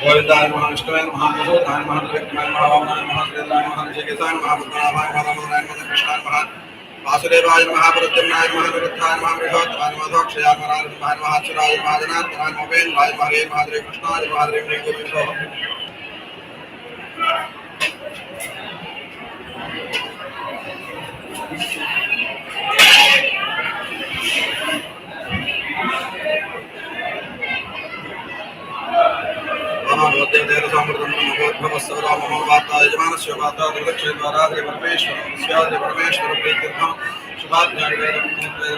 गोविंदाय महाविष्णुवे नमः मधुताय महाविष्णुवे नमः वामनाय महाविष्णुवे वासुदेवाय नमः प्रद्युम्नाय नमः निरुद्धाय नमः बृहत्ताय नमः दोक्षयाय नमः नमः नमः चिराय कृष्णाय नमः हरे Thank you. नमस्सवराम वाता यजमानस्य वाता दुर्गच्छेद्वारा देवर्मेश्वरं स्यादेवर्मेश्वरप्रीत्यर्थं शुभाज्ञानवेदमुखे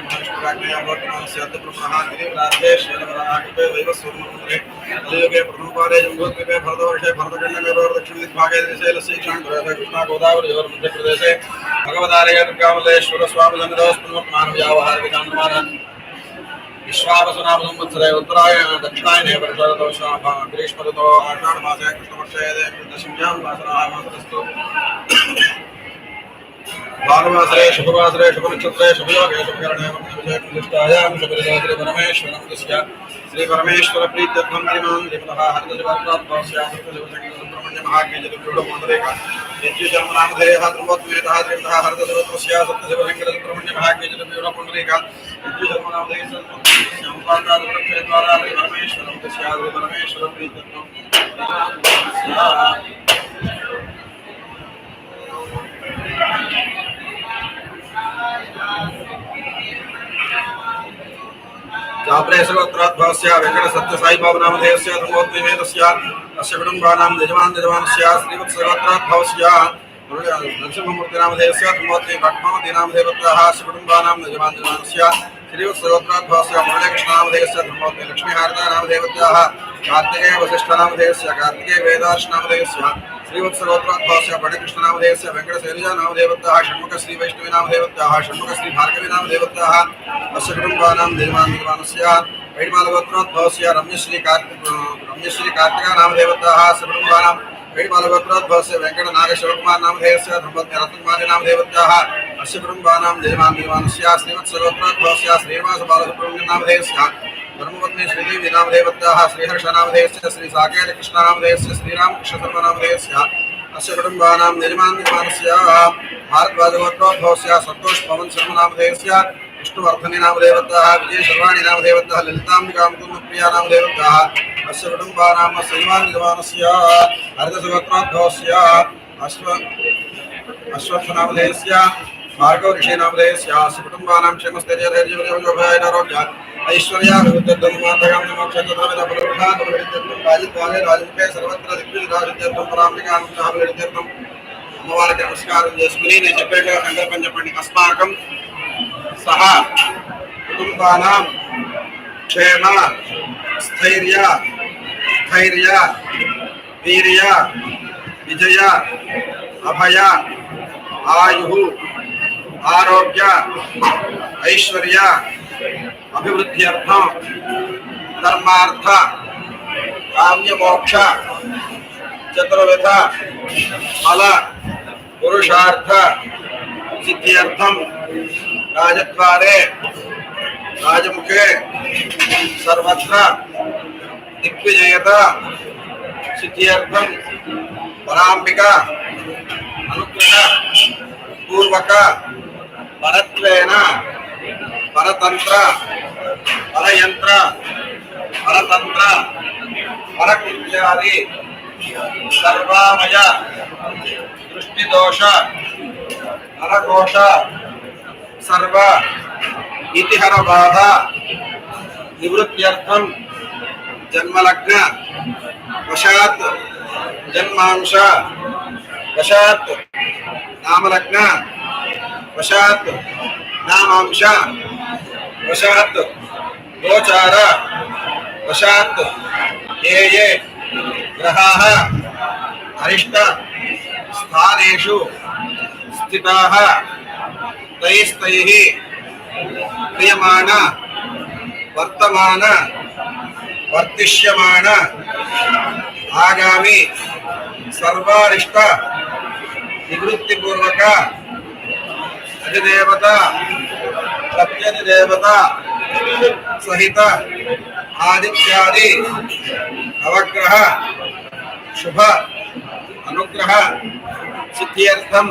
प्रथमपादे जम्बूद्वीपे भरतवर्षे भरतखण्डमेव दक्षिणदिग्भागे देशे लस्यक्षान् कृष्णागोदावरी मध्यप्रदेशे भगवदालय दुर्गामलेश्वरस्वामिसमिदोस्मन्वर्तमानव्यावहारविधानमानम् विश्वावसुनाम संवत्सरे उत्तराय दक्षिणायने ग्रीष्मऋतो आषाढमासे कृष्णपक्षे दशम्यां वासरामास्तस्तु भानुवासरे शुभवासरे शुभनक्षत्रे शुभयोगे शुभकरणे वक्षविजयकृष्टायां शुभरिदात्रे परमेश्वरं तस्य श्रीपरमेश्वरप्रीत्यर्थं श्रीमान् श्रीमतः हरितशिवात्रात्मस्यासुप्रसुब्रह्मण्यमहाज्ञजतुर्गुणमोदरेक यज्ञशामनामधेयः त्रिमोत्मेतः त्रिमतः हरितशिवत्रस्या सप्तशिवशङ्करसुब्रह्मण्यमहाज्ञजतुर्गुणमोदरेक పరమేశ్వరం పరమేశ్వరం చాపరేశ్వరోత్తరాధ్వాస్య వెంకట సత్య సాయిబాబు నామధేయస్య ధృమోద్వివేదస్య అస్య కుటుంబానాం యజమాన్ యజమానస్య శ్రీవత్సరోత్తరాధ్వాస్య भट्टमतीनामधेवत्याः अस्य कुटुम्बानां यजमान् यजमानस्य श्रीवत्सरोत्तराद्भवस्य मुरलीकृष्णनामधेयस्य धर्मोद्वि लक्ष्मीहारदानामधेवत्याः कार्तिकेय वसिष्ठनामधेयस्य कार्तिकेय वेदार्शनामधेयस्य श्रीवत्सरोत्तराद्भवस्य फणिकृष्णनामधेयस्य वेङ्कटशैलजानामधेवत्याः षण्मुख श्रीवैष्णवीनामधेवत्याः षण्मुख श्रीभार्गवीनामधेवत्याः अस्य कुटुम्बानां निर्माणस्य वैडिमालगोत्रोद्भवस्य रम्यश्री कार्तिक रम्यश्री कार्तिका नामधेवत्याः वैडिमालगोत्रोद्भवस्य वेङ्कटनागशिवकुमार नामधेयस्य धर्मपत्नी रत्नकुमारी नामधेवत्याः अस्य कुटुम्बानां निर्माणस्य श्रीवत्सरोत्तरोद्भवस्य श्रीनिवासबालसुब्रह्मण्यं नामधेयस्य धर्मपत्नी श्रीदेवी नामधेवत्याः श्रीहर्षनामधेयस्य श्री साकेतकृष्णनामधेयस्य श्रीरामकृष्णशर्मनामधेयस्य अस्य कुटुम्बानां निर्माणस्य भारद्वाजगोत्रोद्भवस्य सन्तोष पवन విష్ణువర్ధని నామదేవత విజయ శర్వాణి నామదేవత లలితాంబికా ముకుందప్రియా నామదేవత అస్య కుటుంబానామ శ్రీమాన్ నిగమానస్య హరితసుగోత్రాధ్వస్య అశ్వ అశ్వత్థనామధేయస్య భార్గవ ఋషి నామధేయస్య అస్య కుటుంబానాం క్షేమస్థైర్యధైర్యభయోభయారోగ్య ఐశ్వర్యాభివృద్ధ్యం మాధవం మోక్షచతుర్విధ ఫలవృద్ధాభివృద్ధ్యం రాజద్వాలే రాజముఖే సర్వత్ర దిగ్విజాభివృద్ధ్యం పరాంబికాభివృద్ధ్యం అమ్మవారికి నమస్కారం చేసుకుని నేను చెప్పేట్టుగా సంకల్పం చెప్పండి. అస్మాకం సహ కుటుంబానాం క్షేమ స్థైర్య ధైర్య వీర్య విజయ అభయ ఆయు ఆరోగ్య ఐశ్వర్య అభివృద్ధ్యర్థం ధర్మార్థ కామ్యమోక్ష చతుర్విధ ఫల పురుషార్థ సిద్ధ్యర్థం రాజద్వారే రాజముఖే సర్వత్ర దిగ్విజయత సిద్ధ్యర్థం పరాంబిక అనుగ్రహ పూర్వక పరత్వేన పరతంత్ర పరయంత్ర పరతంత్ర పరకృత్యాది సర్వామయ దృష్టిదోష నరకోశ सर्व इतिहर बाधा निवृत्त्यर्थम जन्मलग्न, वशात जन्मांश, वशात नामलग्न, वशात नामांश, वशात गोचार, वशात ये ये ग्रहाः, अरिष्ट स्थानेषु स्थिताः। क्रियमाण, वर्तमान, वर्तिष्यमाण, आगामी, सर्वारिष्ट, निवृत्तिपूर्वक, अधिदेवता, प्रत्यधिदेवता, सहित, आदित्यादि, नवग्रह, शुभ, अनुग्रह सिद्ध्यर्थम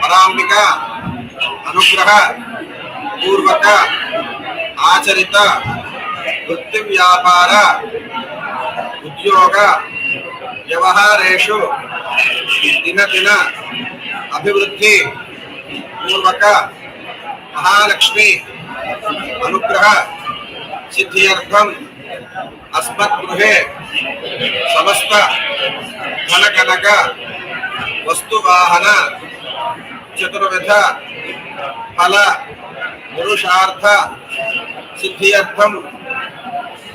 पराम्बिका अनुग्रह पूर्वक आचरित वृत्ति व्यापार उद्योग व्यवहारेषु दिन दिन अभिवृद्धि पूर्वक महालक्ष्मी अनुग्रह सिद्ध्यर्थम अस्मद्गृहे समस्त धन చతుర్విధ ఫల పురుషార్థ సిద్ధియర్థం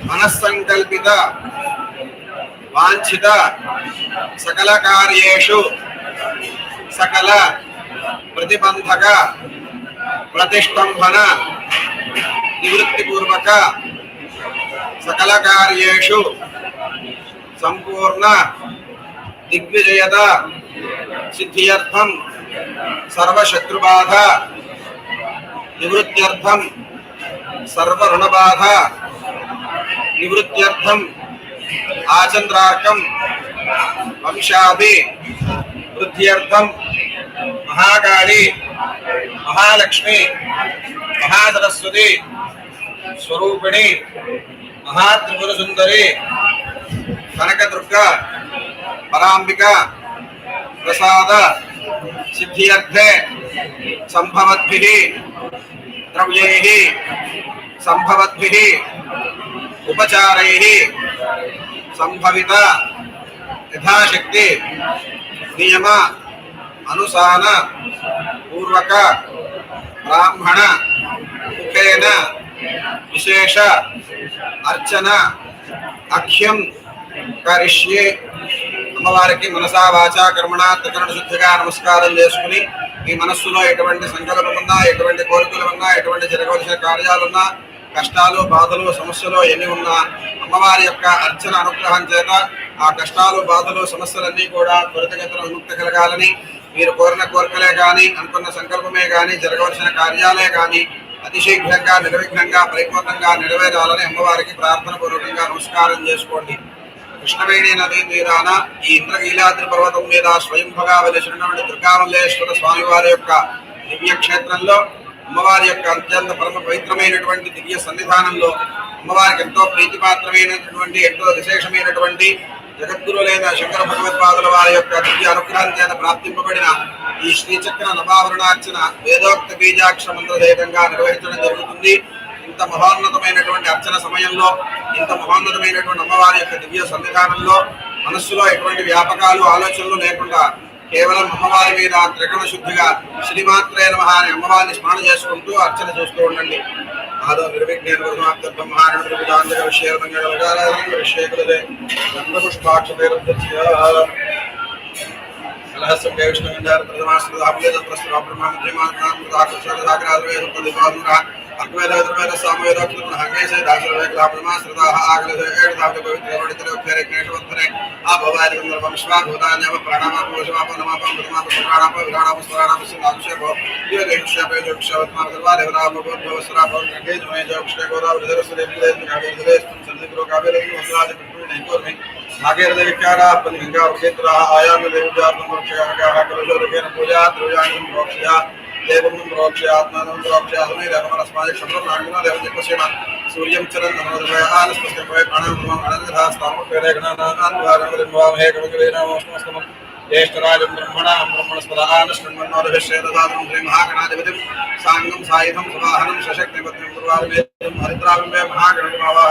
మనస్సంకల్పిత వాంఛిత సకల కార్యేషు సకల ప్రతిబంధక ప్రతిష్టంభన నివృత్తిపూర్వక సకల కార్యేషు సంపూర్ణ దిగ్విజయత సిద్ధియర్థం सर्वशत्रुबाधा निवृत्त्यर्थम सर्वऋणबाधा निवृत्त्यर्थम आचंद्रार्कम वंशाभि वृद्ध्यर्थम महाकाली, महालक्ष्मी, महासरस्वती, स्वरूपिणी महात्रिपुर सुंदरी कनकदुर्गा परांबिका प्रसाद सिद्धियर्थे संभवद्भिः, द्रव्यैः, संभवद्भिः, उपचारैः संभवित यथाशक्ति, नियम, अनुसान, पूर्वक, ब्राह्मण, मुखेन, विशेष, अर्चना अख्यम करिष्ये। అమ్మవారికి మనసా వాచ కర్మణ త్రికరణ శుద్ధిగా నమస్కారం చేసుకుని మీ మనస్సులో ఎటువంటి సంకల్పం ఉన్నా ఎటువంటి కోరికలు ఉన్నా ఎటువంటి జరగవలసిన కార్యాలున్నా కష్టాలు బాధలు సమస్యలు ఎన్ని ఉన్నా అమ్మవారి యొక్క అర్చన అనుగ్రహం చేత ఆ కష్టాలు బాధలు సమస్యలన్నీ కూడా త్వరితగతిన విముక్తి కలగాలని మీరు కోరిన కోరికలే కానీ అనుకున్న సంకల్పమే కానీ జరగవలసిన కార్యాలే కానీ అతిశీఘ్రంగా నిర్విఘ్నంగా పరిపూర్ణంగా నెరవేరాలని అమ్మవారికి ప్రార్థన పూర్వకంగా నమస్కారం చేసుకోండి. కృష్ణవేణి నది తీరాన ఈ ఇంద్రకీలాద్రి పర్వతం మీద స్వయంభగా వెలిసినటువంటి దుర్గామల్లేశ్వర స్వామివారి యొక్క దివ్య క్షేత్రంలో అమ్మవారి యొక్క అత్యంత పరమ పవిత్రమైనటువంటి దివ్య సన్నిధానంలో అమ్మవారికి ఎంతో ప్రీతిపాత్రమైనటువంటి ఎంతో విశేషమైనటువంటి జగద్గురు లేదా శంకర భగవత్పాదుల వారి యొక్క దివ్య అనుగ్రహం చేత ప్రాప్తింపబడిన ఈ శ్రీచక్ర నవావరణార్చన వేదోక్త బీజాక్ష మంత్రదేతంగా నిర్వహించడం జరుగుతుంది. ఇంత మహోన్నతమైనటువంటి అర్చన సమయంలో ఇంత మహోన్నతమైనటువంటి అమ్మవారి యొక్క దివ్య సన్నిధానంలో మనస్సులో ఎటువంటి వ్యాపకాలు ఆలోచనలు లేకుండా కేవలం అమ్మవారి మీద త్రికణ శుద్ధిగా శ్రీమాత్రే నమ అని అమ్మవారిని స్మరణ చేసుకుంటూ అర్చన చేస్తూ ఉండండి. ఆదో నిర్విఘ్నేన వరుణాబ్దం మహారణుడు విధాంజక విషయ విషయకులదే గంధపుష్పాక్ష కలహస్యం విష్ణువిందార ప్రథమాశ్రదాభ్యేదత్రస్వ బ్రహ్మాంద్రిమాత్రాకృష్ణాగ్రాద్వేద అగ్వేదాదుమైన సామవేదాక్షులు హంగేశ దాశరథ గ్రామ శ్రుతాహ ఆగలే ఏడదావిత పవిత్రవణితరే క్నేటవంతరే ఆ భవాది గంధర్వ విశ్వాభూతాన్యమ ప్రాణామ పోషమాప నమాప మృతమాప దేవం చెప్పసేన సూర్యం చరన్ నమోదయాన స్పష్టమయ ప్రాణం అనంతధాస్తామ పేరేగణానాన్ ద్వారం హే కమగవేన మోష్టమస్తమం జ్యేష్ఠరాజం బ్రహ్మణాం బ్రహ్మణస్పదాన శృణ్మన్నోదభిషేదదాతం శ్రీ మహాగణాధిపతిం సాంగం సాయుధం సువాహనం సశక్తిపత్రం గురువారం హరిద్రావింబే మహాగణమావా